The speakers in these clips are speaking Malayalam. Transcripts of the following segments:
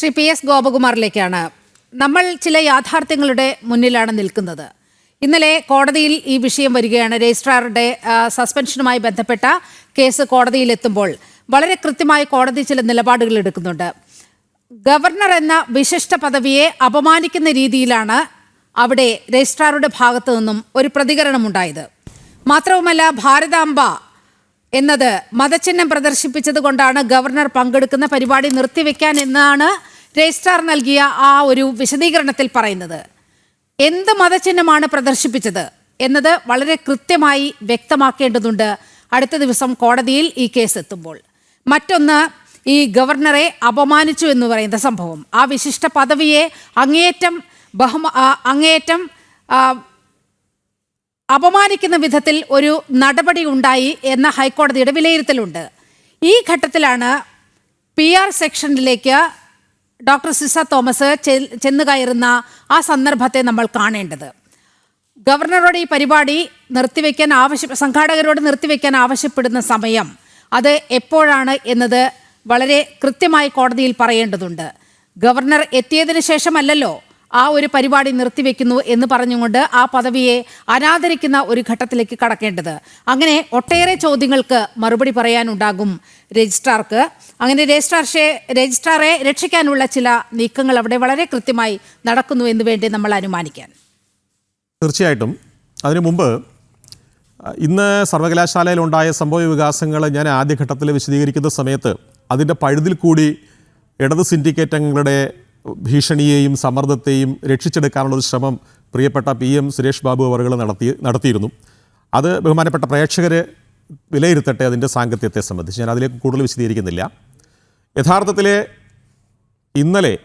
Shri P S ഗോപകുമാറിലേക്കാണ്. നമ്മൾ ചില യാഥാർത്ഥ്യങ്ങളുടെ മുന്നിലാണ് നിൽക്കുന്നത്. ഇന്നലെ കോടതിയിൽ ഈ വിഷയം വരികയാണ്. രജിസ്ട്രാറുടെ സസ്പെൻഷനുമായി ബന്ധപ്പെട്ട കേസ് കോടതിയിലെത്തുമ്പോൾ വളരെ കൃത്യമായി കോടതി ചില നിലപാടുകൾ എടുക്കുന്നുണ്ട്. ഗവർണർ എന്ന വിശിഷ്ട പദവിയെ അപമാനിക്കുന്ന രീതിയിലാണ് അവിടെ രജിസ്ട്രാറുടെ ഭാഗത്തു നിന്നും ഒരു പ്രതികരണം പ്രതികരണമുണ്ടായത്. മാത്രവുമല്ല ഭാരതാംബ എന്നത് മതചിഹ്നം പ്രദർശിപ്പിച്ചത് കൊണ്ടാണ് ഗവർണർ പങ്കെടുക്കുന്ന പരിപാടി നിർത്തിവെക്കാൻ എന്നാണ് രജിസ്ട്രാർ നൽകിയ ആ ഒരു വിശദീകരണത്തിൽ പറയുന്നത് എന്ത് മതചിഹ്നമാണ് പ്രദർശിപ്പിച്ചത് എന്നത് വളരെ കൃത്യമായി വ്യക്തമാക്കേണ്ടതുണ്ട് അടുത്ത ദിവസം കോടതിയിൽ ഈ കേസ് എത്തുമ്പോൾ. മറ്റൊന്ന് ഈ ഗവർണറെ അപമാനിച്ചു എന്ന് പറയുന്ന സംഭവം. ആ വിശിഷ്ട പദവിയെ അങ്ങേയറ്റം ബഹുമ അങ്ങേയറ്റം അപമാനിക്കുന്ന വിധത്തിൽ ഒരു നടപടി ഉണ്ടായി എന്ന ഹൈക്കോടതിയുടെ വിലയിരുത്തലുണ്ട്. ഈ ഘട്ടത്തിലാണ് പി ആർ സെക്ഷനിലേക്ക് ഡോക്ടർ സിസ തോമസ് ചെന്ന് കയറുന്ന ആ സന്ദർഭത്തെ നമ്മൾ കാണേണ്ടത്. ഗവർണറോട് ഈ പരിപാടി നിർത്തിവെക്കാൻ ആവശ്യ സംഘാടകരോട് നിർത്തിവെക്കാൻ ആവശ്യപ്പെടുന്ന സമയം അത് എപ്പോഴാണ് എന്നത് വളരെ കൃത്യമായി കോടതിയിൽ പറയേണ്ടതുണ്ട്. ഗവർണർ എത്തിയതിനു ശേഷമല്ലല്ലോ ആ ഒരു പരിപാടി നിർത്തിവെക്കുന്നു എന്ന് പറഞ്ഞുകൊണ്ട് ആ പദവിയെ അനാദരിക്കുന്ന ഒരു ഘട്ടത്തിലേക്ക് കടക്കേണ്ടത്. അങ്ങനെ ഒട്ടേറെ ചോദ്യങ്ങൾക്ക് മറുപടി പറയാനുണ്ടാകും രജിസ്ട്രാർക്ക്. അങ്ങനെ രജിസ്ട്രാർഷെ രജിസ്ട്രാറെ രക്ഷിക്കാനുള്ള ചില നീക്കങ്ങൾ അവിടെ വളരെ കൃത്യമായി നടക്കുന്നു എന്ന് വേണ്ടി നമ്മൾ അനുമാനിക്കാൻ. തീർച്ചയായിട്ടും. അതിനു മുമ്പ് ഇന്ന് സർവകലാശാലയിലുണ്ടായ സംഭവ വികാസങ്ങൾ ഞാൻ ആദ്യഘട്ടത്തിൽ വിശദീകരിക്കുന്ന സമയത്ത് അതിന്റെ പഴുതിൽ കൂടി ഇടത് സിൻഡിക്കേറ്റ് അംഗങ്ങളുടെ ഭീഷണിയെയും സമ്മർദ്ദത്തെയും രക്ഷിച്ചെടുക്കാനുള്ള ഒരു ശ്രമം പ്രിയപ്പെട്ട പി എം സുരേഷ് ബാബു അവറുകൾ നടത്തി നടത്തിയിരുന്നു. അത് ബഹുമാനപ്പെട്ട പ്രേക്ഷകരെ വിലയിരുത്തട്ടെ അതിന്റെ സാങ്കത്യത്തെ സംബന്ധിച്ച്. ഞാൻ അതിലേക്ക് കൂടുതൽ വിശദീകരിക്കുന്നില്ല. യഥാർത്ഥത്തിൽ ഇന്നലെ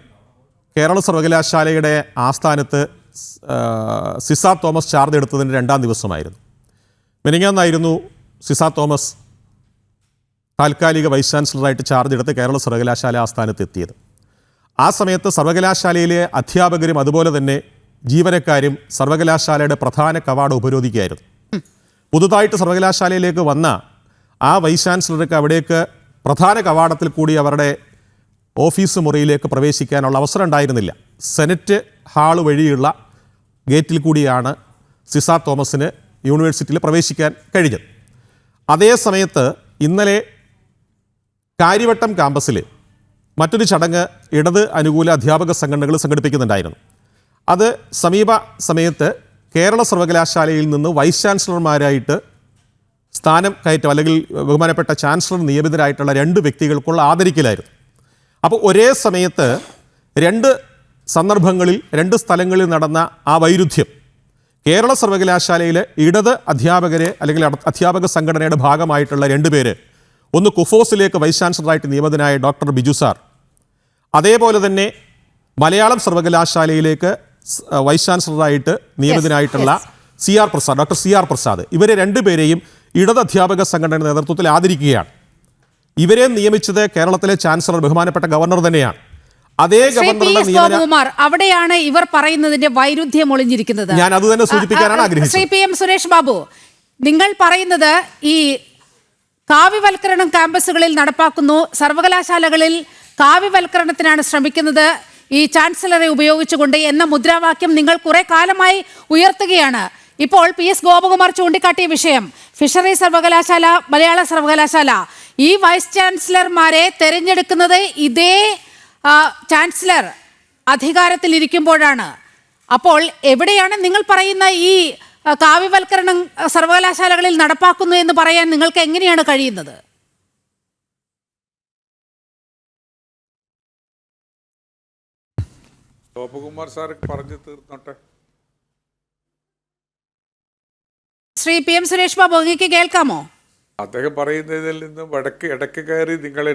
കേരള സർവകലാശാലയുടെ ആസ്ഥാനത്ത് സിസ തോമസ് ചാർജ് എടുത്തതിന്റെ രണ്ടാം ദിവസമായിരുന്നു. മെനിങ്ങാന്നായിരുന്നു സിസ തോമസ് താൽക്കാലിക വൈസ് ചാൻസലറായിട്ട് ചാർജ് എടുത്ത് കേരള സർവകലാശാല ആസ്ഥാനത്ത് എത്തിയത് ആ സമയത്ത് സർവകലാശാലയിലെ അധ്യാപകരും അതുപോലെ തന്നെ ജീവനക്കാരും സർവകലാശാലയുടെ പ്രധാന കവാടം ഉപരോധിക്കുകയായിരുന്നു. പുതുതായിട്ട് സർവകലാശാലയിലേക്ക് വന്ന ആ വൈസ് ചാൻസലർക്ക് അവിടേക്ക് പ്രധാന കവാടത്തിൽ കൂടി അവരുടെ ഓഫീസ് മുറിയിലേക്ക് പ്രവേശിക്കാനുള്ള അവസരം ഉണ്ടായിരുന്നില്ല. സെനറ്റ് ഹാൾ വഴിയുള്ള ഗേറ്റിൽ കൂടിയാണ് സിസ തോമസിന് യൂണിവേഴ്സിറ്റിയിൽ പ്രവേശിക്കാൻ കഴിഞ്ഞത്. അതേ സമയത്ത് ഇന്നലെ കാര്യവട്ടം ക്യാമ്പസിൽ മറ്റൊരു ചടങ്ങ് ഇടത് അനുകൂല അധ്യാപക സംഘടനകൾ സംഘടിപ്പിക്കുന്നുണ്ടായിരുന്നു. അത് സമീപ സമയത്ത് കേരള സർവകലാശാലയിൽ നിന്ന് വൈസ് ചാൻസലർമാരായിട്ട് സ്ഥാനം കയറ്റം അല്ലെങ്കിൽ ബഹുമാനപ്പെട്ട ചാൻസലർ നിയമിതരായിട്ടുള്ള രണ്ട് വ്യക്തികൾക്കുള്ള ആദരിക്കലായിരുന്നു. അപ്പോൾ ഒരേ സമയത്ത് രണ്ട് സന്ദർഭങ്ങളിൽ രണ്ട് സ്ഥലങ്ങളിൽ നടന്ന ആ വൈരുദ്ധ്യം കേരള സർവകലാശാലയിലെ ഇടത് അധ്യാപകരെ അല്ലെങ്കിൽ അധ്യാപക സംഘടനയുടെ ഭാഗമായിട്ടുള്ള രണ്ട് പേര് ഒന്ന് കുഫോസിലേക്ക് വൈസ് ചാൻസലറായിട്ട് നിയമിതനായ ഡോക്ടർ ബിജു സാർ അതേപോലെ തന്നെ മലയാളം സർവകലാശാലയിലേക്ക് വൈസ് ചാൻസലറായിട്ട് നിയമിതനായിട്ടുള്ള C R Prasad doctor C R Prasad ഇവരെ രണ്ടുപേരെയും ഇടത് അധ്യാപക സംഘടനയുടെ നേതൃത്വത്തിൽ ആദരിക്കുകയാണ്. ഇവരെ നിയമിച്ചത് കേരളത്തിലെ ചാൻസലർ ബഹുമാനപ്പെട്ട ഗവർണർ തന്നെയാണ്. അതേ ഗവർണറുടെ അവിടെയാണ് ഇവർ പറയുന്നതിന്റെ വൈരുദ്ധ്യം ഒളിഞ്ഞിരിക്കുന്നത്. ഞാൻ അത് തന്നെ സൂചിപ്പിക്കാനാണ് ആഗ്രഹിച്ചത്. ശ്രീ പി എം സുരേഷ് ബാബു നിങ്ങൾ പറയുന്നത് ഈ കാവ്യവൽക്കരണം ക്യാമ്പസുകളിൽ നടപ്പാക്കുന്നു സർവകലാശാലകളിൽ കാവ്യവൽക്കരണത്തിനാണ് ശ്രമിക്കുന്നത്. ഈ ചാൻസലറെ ഉപയോഗിച്ചുകൊണ്ട് എന്ന മുദ്രാവാക്യം നിങ്ങൾ കുറെ കാലമായി ഉയർത്തുകയാണ്. ഇപ്പോൾ പി എസ് ഗോപകുമാർ ചൂണ്ടിക്കാട്ടിയ വിഷയം ഫിഷറി സർവകലാശാല മലയാള സർവകലാശാല. ഈ വൈസ് ചാൻസലർമാരെ തെരഞ്ഞെടുക്കുന്നത് ഇതേ ചാൻസലർ അധികാരത്തിൽ ഇരിക്കുമ്പോഴാണ് അപ്പോൾ എവിടെയാണ് നിങ്ങൾ പറയുന്ന ഈ കാവ്യവൽക്കരണം സർവകലാശാലകളിൽ നടപ്പാക്കുന്നു എന്ന് പറയാൻ നിങ്ങൾക്ക് എങ്ങനെയാണ് കഴിയുന്നത്? ഗോപകുമാർ സാർ പറഞ്ഞു തീർന്നോട്ടെ. ശ്രീ പി എം സുരേഷ് ബാബു അങ്ങേക്ക് കേൾക്കാമോ? അദ്ദേഹം പറയുന്നതിൽ നിന്ന് വടക്ക് ഇടയ്ക്ക് കയറി നിങ്ങളെ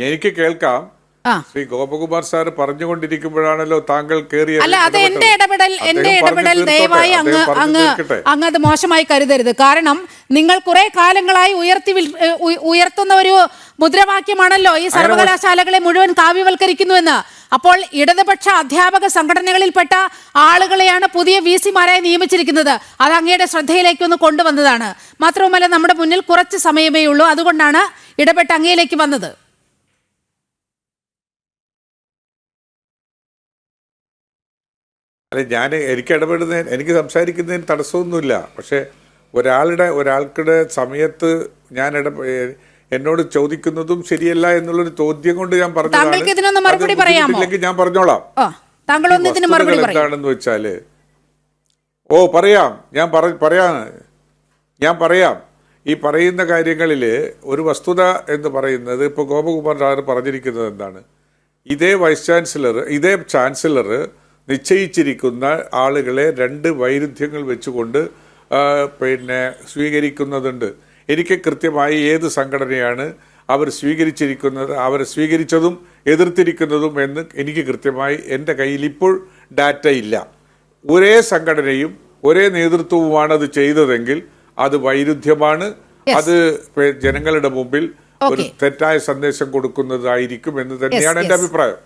എനിക്ക് കേൾക്കാം. ശ്രീ ഗോപകുമാർ സാർ പറഞ്ഞുകൊണ്ടിരിക്കുമ്പോഴാണല്ലോ താങ്കൾ കയറി അല്ല അത് എന്റെ ഇടപെടൽ എന്റെ ഇടപെടൽ ദയവായി അങ്ങ് അങ്ങ് അങ്ങ് അത് മോശമായി കരുതരുത്. കാരണം നിങ്ങൾ കുറെ കാലങ്ങളായി ഉയർത്തി ഉയർത്തുന്ന ഒരു മുദ്രാവാക്യമാണല്ലോ ഈ സർവകലാശാലകളെ മുഴുവൻ കാവ്യവൽക്കരിക്കുന്നുവെന്ന് അപ്പോൾ ഇടതുപക്ഷ അധ്യാപക സംഘടനകളിൽപ്പെട്ട ആളുകളെയാണ് പുതിയ വി സിമാരായി നിയമിച്ചിരിക്കുന്നത്. അത് അങ്ങയുടെ ശ്രദ്ധയിലേക്ക് ഒന്ന് കൊണ്ടുവന്നതാണ്. മാത്രവുമല്ല നമ്മുടെ മുന്നിൽ കുറച്ച് സമയമേ ഉള്ളൂ. അതുകൊണ്ടാണ് ഇടപെട്ട അങ്ങയിലേക്ക് വന്നത്. അല്ലെ ഞാൻ എനിക്ക് ഇടപെടുന്ന എനിക്ക് സംസാരിക്കുന്നതിന് തടസ്സമൊന്നുമില്ല. പക്ഷേ ഒരാളുടെ ഒരാൾക്കുടെ സമയത്ത് ഞാൻ ഇട എന്നോട് ചോദിക്കുന്നതും ശരിയല്ല എന്നുള്ളൊരു ചോദ്യം കൊണ്ട് ഞാൻ പറഞ്ഞു ഞാൻ പറഞ്ഞോളാം. എന്താണെന്ന് വെച്ചാൽ ഓ പറയാം. ഞാൻ പറ പറയാം. ഞാൻ പറയാം. ഈ പറയുന്ന കാര്യങ്ങളിൽ ഒരു വസ്തുത എന്ന് പറയുന്നത് ഇപ്പോൾ ഗോപകുമാർ സാർ പറഞ്ഞിരിക്കുന്നത് എന്താണ്? ഇതേ വൈസ് ചാൻസലർ ഇതേ ചാൻസലർ നിശ്ചയിച്ചിരിക്കുന്ന ആളുകളെ രണ്ട് വൈരുദ്ധ്യങ്ങൾ വെച്ചുകൊണ്ട് പിന്നെ സ്വീകരിക്കുന്നതുണ്ട്. എനിക്ക് കൃത്യമായി ഏത് സംഘടനയാണ് അവർ സ്വീകരിച്ചിരിക്കുന്നത് അവർ സ്വീകരിച്ചതും എതിർത്തിരിക്കുന്നതും എന്ന് എനിക്ക് കൃത്യമായി എന്റെ കയ്യിൽ ഇപ്പോൾ ഡാറ്റ ഇല്ല. ഒരേ സംഘടനയും ഒരേ നേതൃത്വവുമാണ് അത് ചെയ്തതെങ്കിൽ അത് വൈരുദ്ധ്യമാണ്. അത് ജനങ്ങളുടെ മുമ്പിൽ ഒരു തെറ്റായ സന്ദേശം കൊടുക്കുന്നതായിരിക്കും എന്ന് തന്നെയാണ് എന്റെ അഭിപ്രായം.